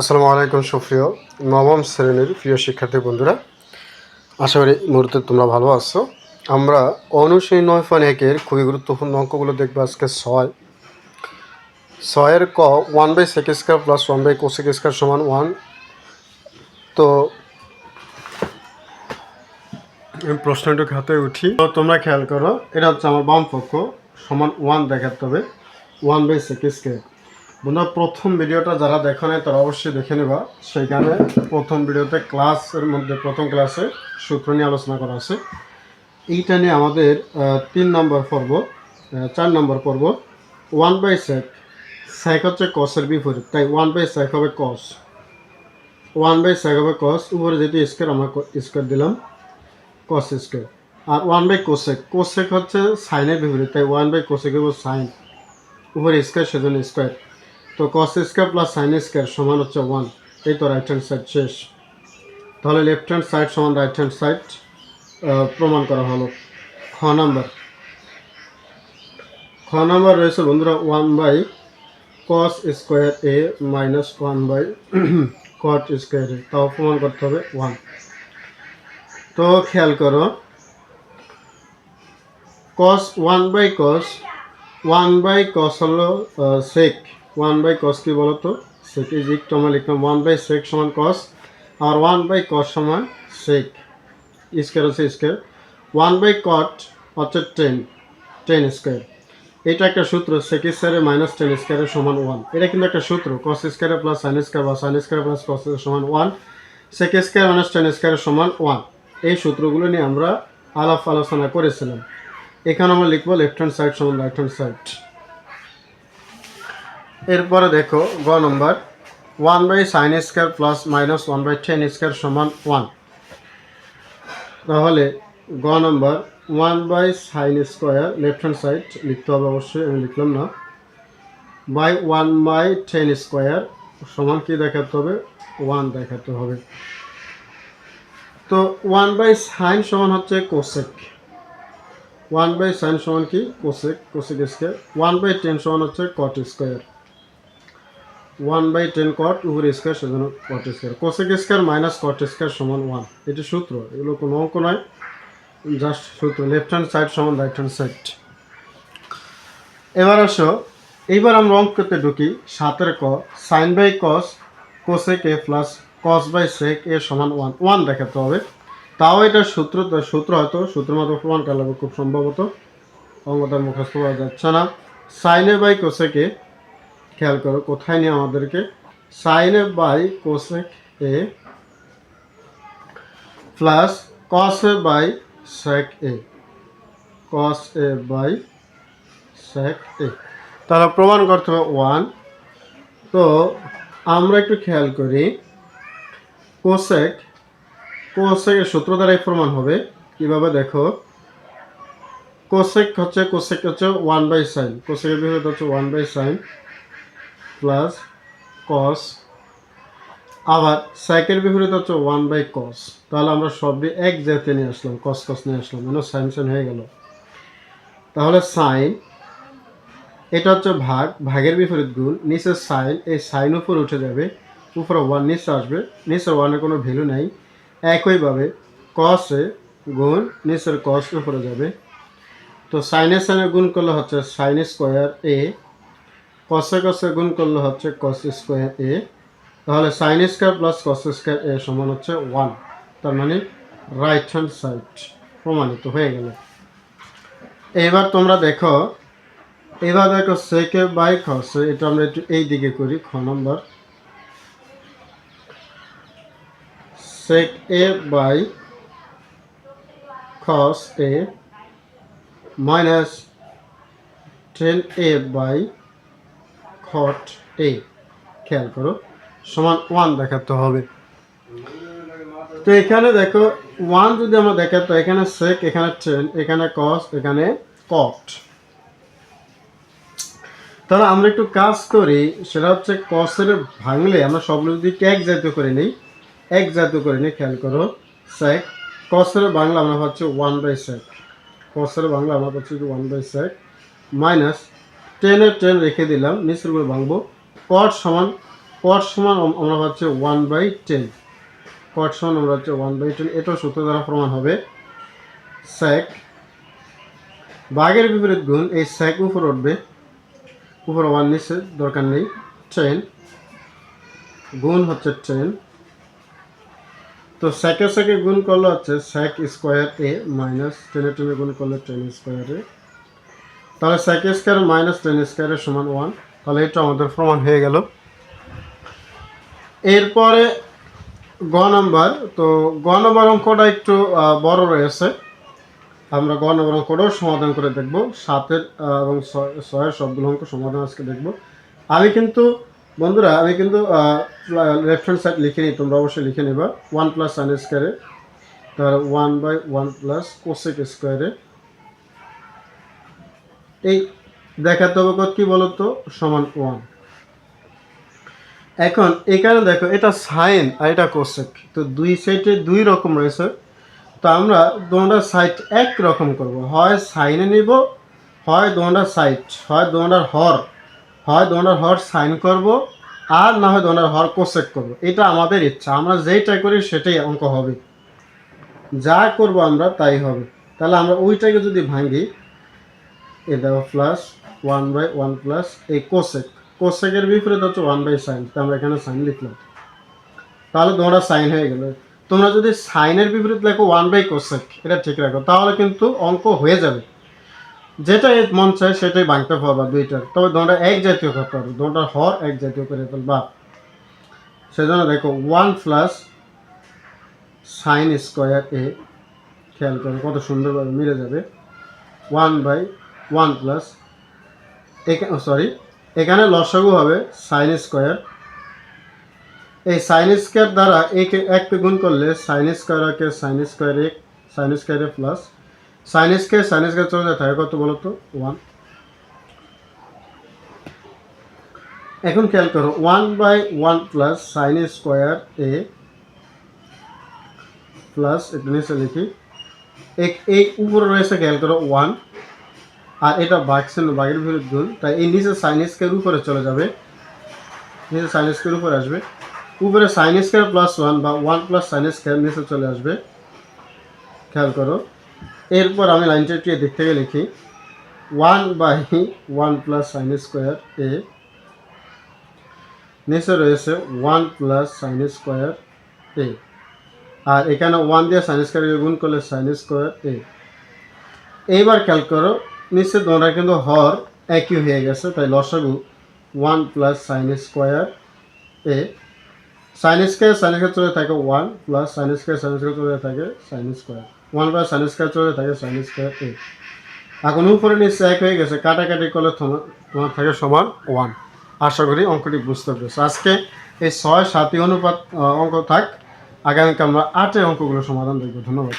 আসসালামু আলাইকুম, সুপ্রিয় নবম শ্রেণির প্রিয় শিক্ষার্থী বন্ধুরা। আশা করি মুহূর্তে তোমরা ভালো আছো। আমরা অনুশীলনী নয় পয়েন্ট একের খুবই গুরুত্বপূর্ণ অঙ্কগুলো দেখব আজকে ছয়। ছয়ের ক one by sec square plus one by cosec square সমান ওয়ান তো আমি প্রশ্নটুকু হাতে উঠি। তো তোমরা খেয়াল করো, এটা হচ্ছে আমার বাম পক্ষ সমান ওয়ান দেখাতে হবে। ওয়ান বাই সেক স্কোয়ার বন্ধুরা প্রথম ভিডিওটা যারা দেখো নাই, তারা অবশ্যই দেখে নেবা। সেইখানে প্রথম ভিডিওতে ক্লাসের মধ্যে, প্রথম ক্লাসে সূত্র নিয়ে আলোচনা করা আছে। এইটা নিয়ে আমাদের তিন নম্বর পর্ব চার নম্বর পর্ব। ওয়ান বাই সেক সেক হচ্ছে কসের বিপরীত, তাই ওয়ান বাই সেক হবে কস ওয়ান বাই সেক হবে কস উপরে যেটি স্কোয়ার আমরা স্কোয়ার দিলাম কস স্কোয়ার আর ওয়ান বাই কোসেক কোসেক হচ্ছে সাইনের বিপরীত, তাই ওয়ান বাই কোসেক হবে সাইন উপরে স্কোয়ার সেজন্য স্কোয়ার তো cos square plus sine square সমান হচ্ছে ওয়ান এই তো রাইট হ্যান্ড সাইড শেষ। তাহলে লেফট হ্যান্ড সাইড সমান রাইট হ্যান্ড সাইড প্রমাণ করা হলো খ নাম্বার খ নাম্বার রয়েছে বন্ধুরা one by cos square A minus one by cot square A তাও প্রমাণ করতে হবে ওয়ান তো খেয়াল করো cos one by cos one by cos হলো সেক ওয়ান বাই কস কি বলতো সেক ইজ ইকটু আমরা লিখলাম ওয়ান বাই সেক সমান কস, আর ওয়ান বাই কস সমান সেক। স্কোয়ার হচ্ছে স্কোয়ার। ওয়ান বাই কট হচ্ছে টেন টেন স্কোয়ার। এটা একটা সূত্র, সেক স্কোয়ারে মাইনাস টেন স্কোয়ারের সমান ওয়ান। এটা কিন্তু একটা সূত্র, কস স্কোয়ারে প্লাস সাইন স্কোয়ার বা সাইন স্কোয়ার প্লাস কস সমান one, sec square minus tan স্কোয়ারের সমান ওয়ান। এই সূত্রগুলো নিয়ে আমরা আলাপ আলোচনা করেছিলাম। এখানে আমরা লিখব লেফট হ্যান্ড সাইড সমান রাইট হ্যান্ড সাইড এরপরে দেখো, গ number one by sine square plus minus one by tan square সমান ওয়ান তাহলে গ number one by sine square left hand side লিখতে হবে অবশ্যই, আমি লিখলাম না। By one by tan square সমান কি দেখাতে হবে? ওয়ান দেখাতে হবে। তো ওয়ান বাই সাইন সমান হচ্ছে কোসেক ওয়ান বাই সাইন সমান কি? Cosec cosec square one by tan সমান হচ্ছে cot square one by tan cot উপর স্কোয়ার সেজন্য cot square cosec square minus cot square সমান ওয়ান এটি সূত্র, এগুলো কোনো অঙ্ক নয় জাস্ট সূত্র। লেফট হ্যান্ড সাইড সমান রাইট হ্যান্ড সাইড এবার আসো, এইবার আমরা অঙ্কতে ঢুকি সাতের ক sine by cos cosec A plus cos by sec A সমান ওয়ান ওয়ান দেখাতে হবে। তাও এটা সূত্র সূত্র হয়তো সূত্র মতো প্রমাণ করা খুব সম্ভবত। অঙ্কটা মুখস্থ করা যাচ্ছে না। সাইনে বাই কোসেকে খেয়াল করো, কোথায় নিয়ে আমাদেরকে সাইন সাইনে by cosec A plus cos A by sec A cos A by sec A তাহলে প্রমাণ করতে হবে ওয়ান তো আমরা একটু খেয়াল করি কোসেক কোসেকের সূত্র দ্বারাই প্রমাণ হবে। কীভাবে দেখো কোসেক হচ্ছে কোসেক হচ্ছে ওয়ান বাই সাইন কোসেকের হচ্ছে one by sine plus cos আবার সাইকের বিপরীত হচ্ছে ওয়ান বাই কস তাহলে আমরা সবই এক জায়গাতে নিয়ে আসলাম কস কস নিয়ে আসলাম মানে সাইন হয়ে গেল। তাহলে সাইন এটা হচ্ছে ভাগ, ভাগের বিপরীত গুণ, নিচের সাইন এই সাইন উপর উঠে যাবে, উপরে ওয়ান নিচে আসবে, নিচের ওয়ানের কোনো ভ্যালু নাই, একইভাবে কসে গুণ, নিচের কস উপরে যাবে। তো সাইনে সাইনে গুণ করলে হচ্ছে সাইন স্কোয়ার এ কসে কসে গুণ করলে হচ্ছে কস স্কোয়ার এ তাহলে sine square plus cos square A সমান হচ্ছে ওয়ান তার মানে রাইট হ্যান্ড সাইড প্রমাণিত হয়ে গেল। এবার তোমরা দেখো, এবার দেখো সেকে বাই খসে এটা আমরা একটু এই দিকে করি, খ নম্বর। sec a by cos a minus 10a by cot a খেয়াল করো, সমান ওয়ান দেখাতে হবে। তো এখানে দেখো ওয়ান যদি আমরা দেখাতো এখানে সেক এখানে টেন এখানে কস এখানে কট তাহলে আমরা একটু কাজ করি, সেটা হচ্ছে কসের ভাঙলে আমরা সবগুলো যদি এক জাতীয় করে নিই এক জাতীয় করে নিই খেয়াল করো সেক কসের বাংলা আমরা পাচ্ছি ওয়ান বাই সেক কসের বাংলা আমরা পাচ্ছি ওয়ান বাই সেক মাইনাস টেনের টেন রেখে দিলাম নিচেরগুলো ভাঙবো। কট সমান কট সমান আম- আমরা পাচ্ছি ওয়ান বাই টেন কট সমান আমরা হচ্ছে ওয়ান বাই টেন এটাও সূত্র দ্বারা প্রমাণ হবে। স্যাক বাঘের বিপরীত গুণ, এই স্যাক উপর উঠবে। উপর ওয়ান নিচে দরকার নেই টেন গুণ হচ্ছে টেন তো স্যাকে স্যাকে গুণ করলে হচ্ছে স্যাক স্কোয়ার এ মাইনাস টেনে টেনে গুণ করলে টেন স্কোয়ার এ তাহলে স্যাক স্কোয়ার মাইনাস টেন স্কোয়ারের সমান ওয়ান তাহলে এটা আমাদের প্রমাণ হয়ে গেল। এরপরে গ নাম্বার তো গ নাম্বার অঙ্কটা একটু বড় রয়েছে। আমরা গ নাম্বার অঙ্কটাও সমাধান করে দেখব। সাতের এবং ছয়- ছয়ের সবগুলো অঙ্ক সমাধান আজকে দেখব। আমি কিন্তু, বন্ধুরা, আমি কিন্তু লেফট হ্যান্ড সাইড লিখে নিই, তোমরা অবশ্যই লিখে নেবা। ওয়ান প্লাস সাইন স্কোয়ারে তার one by one plus cosec স্কোয়ারে এই দেখাতে হবে কত কি বলতো? সমান ওয়ান এখন এখানে দেখো, এটা সাইন আর এটা কোসেক তো দুই সাইডে দুই রকম রয়েছে। তো আমরা দোনটা সাইড এক রকম করব। হয় সাইনে নিব, হয় দোনটা সাইড হয় দোনটার হর। হয় দোনটার হর সাইন করব, আর না হয় দোনটার হর কোসেক করব। এটা আমাদের ইচ্ছা। আমরা যেইটা করি সেটাই অঙ্ক হবে। যা করব আমরা তাই হবে। তাহলে আমরা ওইটাকে যদি ভাঙি এ দেখো plus one by one plus এই কোসেক কোসেকের বিপরীত হচ্ছে ওয়ান বাই সাইন তো আমরা এখানে সাইন লিখলাম। তাহলে তোমরা সাইন হয়ে গেল। তোমরা যদি সাইনের বিপরীত লেখো ওয়ান বাই কোসেক এটা ঠিক রাখো, তাহলে কিন্তু অঙ্ক হয়ে যাবে। যেটা মন চায় সেটাই ভাঙতে পারবা দুইটার তবে তোমরা এক জাতীয় করতে পারবে তোমরা হর এক জাতীয় করে ফেলবা। সেজন্য দেখো one plus sine square A খেয়াল করো, কত সুন্দরভাবে মিলে যাবে। One by one plus. Sorry. এখানে লসাগু হবে সাইন স্কোয়ার এই সাইন স্কোয়ার দ্বারা একে এককে গুণ করলে সাইন স্কোয়ারকে সাইন স্কোয়ার এক সাইন স্কোয়ারে plus sine square sine square চলে যায় থাকে কত বলো তো ওয়ান এখন খেয়াল করো one by one plus sine square A plus এটা নিচে লিখি এক- এই উপরে রয়েছে খেয়াল করো ওয়ান আর এটা বাঘছিল বাঘের বিরুদ্ধ গুণ তাই এই নিচে সাইন স্কোয়ার উপরে চলে যাবে। নিচে সাইন স্কোয়ার উপরে আসবে। উপরে সাইন স্কোয়ার প্লাস ওয়ান বা ওয়ান প্লাস সাইন স্কোয়ার নিচে চলে আসবে। খেয়াল করো। এরপর আমি লাইনটা একটু দিক থেকে লিখি। One by one plus sine square A নিচে রয়েছে one plus sine square A আর এখানে ওয়ান দিয়ে সাইন স্কোয়ারকে গুণ করলে সাইন স্কোয়ার এ এইবার খেয়াল করো নিচে তোমরা কিন্তু হর একই হয়ে গেছে, তাই লসাগু one plus sine square A sine square sine square চলে থাকে one plus sine square sine square চলে থাকে sine square one plus sine square চলে থাকে সাইন স্কোয়ার এ এখন উপরে নিচে এক হয়ে গেছে, কাটাকাটি করলে তোমার তোমার থাকে সমান ওয়ান আশা করি অঙ্কটি বুঝতে পেরেছ। আজকে এই ছয় সাতই অনুপাত অঙ্ক থাক। আগামীকাল আমরা আটের অঙ্কগুলো সমাধান দেখব। ধন্যবাদ।